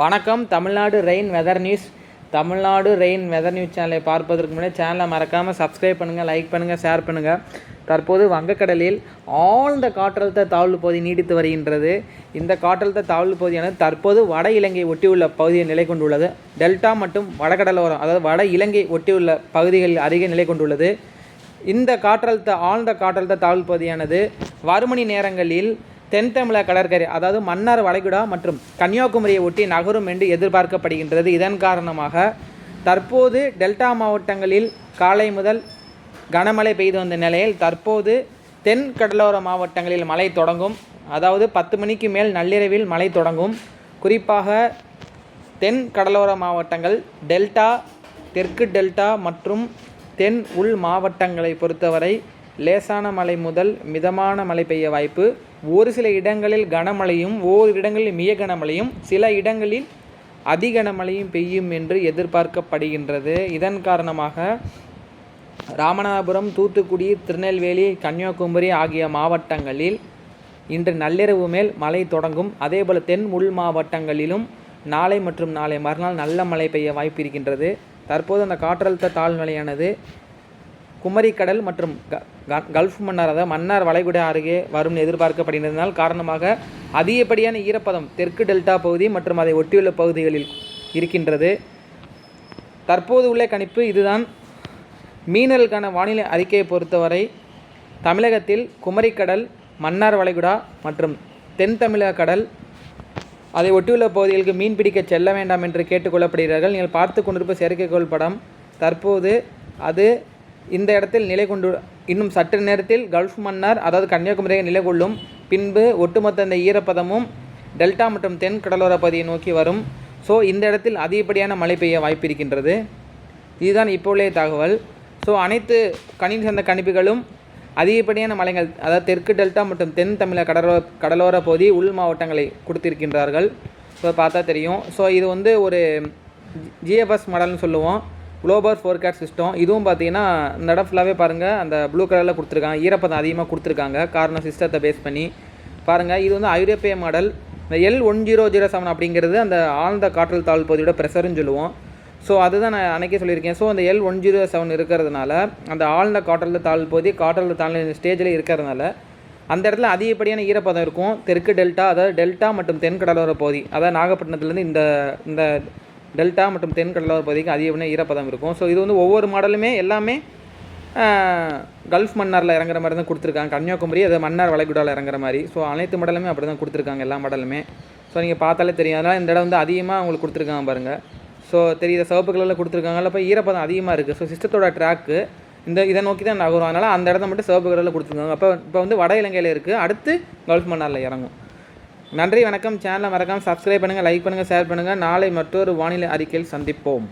வணக்கம் Tamil Nadu rain weather news. Tamil Nadu rain weather news சேனலை பார்ப்பதற்கு முன்னே சேனலை மறக்காமல் சப்ஸ்கிரைப் பண்ணுங்கள் லைக் பண்ணுங்கள் ஷேர் பண்ணுங்கள் தற்போது வங்கக்கடலில் ஆழ்ந்த காற்றழுத்த தாழ்வு பகுதி நீடித்து வருகின்றது. இந்த காற்றழுத்த தாழ்வு பகுதியானது தற்போது வட இலங்கை ஒட்டியுள்ள பகுதியை நிலை கொண்டுள்ளது. டெல்டா மற்றும் வடகடலோரம் அதாவது வட இலங்கை ஒட்டியுள்ள பகுதிகளில் அருகே நிலை கொண்டுள்ளது. இந்த காற்றழுத்த ஆழ்ந்த காற்றழுத்த தாழ்வு பகுதியானது வறுமணி நேரங்களில் தென் தமிழக கடற்கரை அதாவது மன்னார் வளைகுடா மற்றும் கன்னியாகுமரியை ஒட்டி நகரும் என்று எதிர்பார்க்கப்படுகின்றது. இதன் காரணமாக தற்போது டெல்டா மாவட்டங்களில் காலை முதல் கனமழை பெய்து வந்த நிலையில் தற்போது தென் கடலோர மாவட்டங்களில் மழை தொடங்கும். அதாவது பத்து மணிக்கு மேல் நள்ளிரவில் மழை தொடங்கும். குறிப்பாக தென் கடலோர மாவட்டங்கள் டெல்டா தெற்கு டெல்டா மற்றும் தென் உள் மாவட்டங்களை பொறுத்தவரை லேசான மழை முதல் மிதமான மழை பெய்ய வாய்ப்பு ஒரு சில இடங்களில் கனமழையும் ஓரிரு இடங்களில் மிக கனமழையும் சில இடங்களில் அதிக கனமழையும் பெய்யும் என்று எதிர்பார்க்கப்படுகின்றது. இதன் காரணமாக ராமநாதபுரம் தூத்துக்குடி திருநெல்வேலி கன்னியாகுமரி ஆகிய மாவட்டங்களில் இன்று நள்ளிரவு மேல் மழை தொடங்கும். அதேபோல் தென் உள் மாவட்டங்களிலும் நாளை மற்றும் நாளை மறுநாள் நல்ல மழை பெய்ய வாய்ப்பு இருக்கின்றது. தற்போது அந்த காற்றழுத்த தாழ்நிலையானது குமரிக்கடல் மற்றும் க- கல்ஃப் மன்னார் அதாவது மன்னார் வளைகுடா அருகே வரும் எதிர்பார்க்கப்படுகிறதுனால் காரணமாக அதிகப்படியான ஈரப்பதம் தெற்கு டெல்டா பகுதி மற்றும் அதை ஒட்டியுள்ள பகுதிகளில் இருக்கின்றது. தற்போது உள்ள கணிப்பு இதுதான். மீனலுக்கான வானிலை அறிக்கையை பொறுத்தவரை தமிழகத்தில் குமரிக்கடல் மன்னார் வளைகுடா மற்றும் தென் தமிழக கடல் அதை ஒட்டியுள்ள பகுதிகளுக்கு மீன் பிடிக்க செல்ல வேண்டாம் என்று கேட்டுக்கொள்ளப்படுகிறார்கள் நீங்கள் பார்த்து கொண்டிருப்ப செயற்கைக்கோள் படம் தற்போது அது இந்த இடத்தில் நிலை கொண்டு இன்னும் சற்று நேரத்தில் கல்ஃப் மன்னர் அதாவது கன்னியாகுமரியை நிலை கொள்ளும். பின்பு ஒட்டுமொத்த இந்த ஈரப்பதமும் டெல்டா மற்றும் தென் கடலோர பகுதியை நோக்கி வரும். ஸோ இந்த இடத்தில் அதிகப்படியான மழை பெய்ய வாய்ப்பு இருக்கின்றது இதுதான் இப்போ உள்ள தகவல். ஸோ அனைத்து கணினி சார்ந்த கணிப்புகளும் அதிகப்படியான மலைகள் அதாவது தெற்கு டெல்டா மற்றும் தென் தமிழக கடலோர கடலோர பகுதி உள் மாவட்டங்களை கொடுத்திருக்கின்றார்கள். ஸோ பார்த்தா தெரியும். ஸோ இது வந்து ஒரு ஜிஎஃப்எஸ் மாடல்னு சொல்லுவோம். குளோபல் ஃபோர்காஸ்ட் சிஸ்டம் இதுவும் பார்த்தீங்கன்னா இந்த இடம் ஃபுல்லாகவே பாருங்கள் அந்த ப்ளூ கலரில் கொடுத்துருக்காங்க. ஈரப்பதம் அதிகமாக கொடுத்துருக்காங்க. காரணம் சிஸ்டத்தை பேஸ் பண்ணி. பாருங்கள் இது வந்து ஐரோப்பிய மாடல். இந்த L one zero zero seven அப்படிங்கிறது அந்த ஆழ்ந்த காற்றல் தாழ் பகுதியோட ப்ரெஷர்னு சொல்லுவோம். ஸோ அதுதான் நான் அன்றைக்கே சொல்லியிருக்கேன். ஸோ அந்த எல் ஒன் ஜீரோ செவன் இருக்கிறதுனால அந்த ஆழ்ந்த காற்றல் தாழ் பகுதி காற்றல் தாழ் ஸ்டேஜில் இருக்கிறதுனால அந்த இடத்துல அதிகப்படியான ஈரப்பதம் இருக்கும். தெற்கு டெல்டா அதாவது டெல்டா மற்றும் தென் கடலோர பகுதி அதாவது நாகப்பட்டினத்துலேருந்து இந்த இந்த டெல்டா மற்றும் தென் கடலோர பகுதிக்கு அதிகப்படியான ஈரப்பதம் இருக்கும். ஸோ இது வந்து ஒவ்வொரு மாடலுமே எல்லாமே கல்ஃப் மன்னாரில் இறங்குற மாதிரி தான் கொடுத்துருக்காங்க. கன்னியாகுமரி அது மன்னார் வளைகுடாவில் இறங்குற மாதிரி. ஸோ அனைத்து மாடலுமே அப்படி தான் கொடுத்துருக்காங்க எல்லா மாடலுமே. ஸோ நீங்கள் பார்த்தாலே தெரியும். அதனால் இந்த இடம் வந்து அதிகமாக உங்களுக்கு கொடுத்துருக்காங்க பாருங்கள் ஸோ தெரியுத? சிவப்பு கலரில் கொடுத்துருக்காங்கல்ல இப்போ ஈரப்பதம் அதிகமாக இருக்குது ஸோ சிஸ்டத்தோட ட்ராக்கு இந்த இதை நோக்கி தான் நகரும். அதனால் அந்த இடத்த மட்டும் சிவப்பு கலரில் கொடுத்துருக்காங்க. அப்போ இப்போ வந்து வட இலங்கையில் இருக்குது அடுத்து கல்ஃப் மன்னாரில் இறங்கும். நன்றி வணக்கம். சேனலை மறக்காமல் சப்ஸ்கிரைப் பண்ணுங்கள் லைக் பண்ணுங்கள் ஷேர் பண்ணுங்கள் நாளை மற்றொரு வானிலை அறிக்கையில் சந்திப்போம்.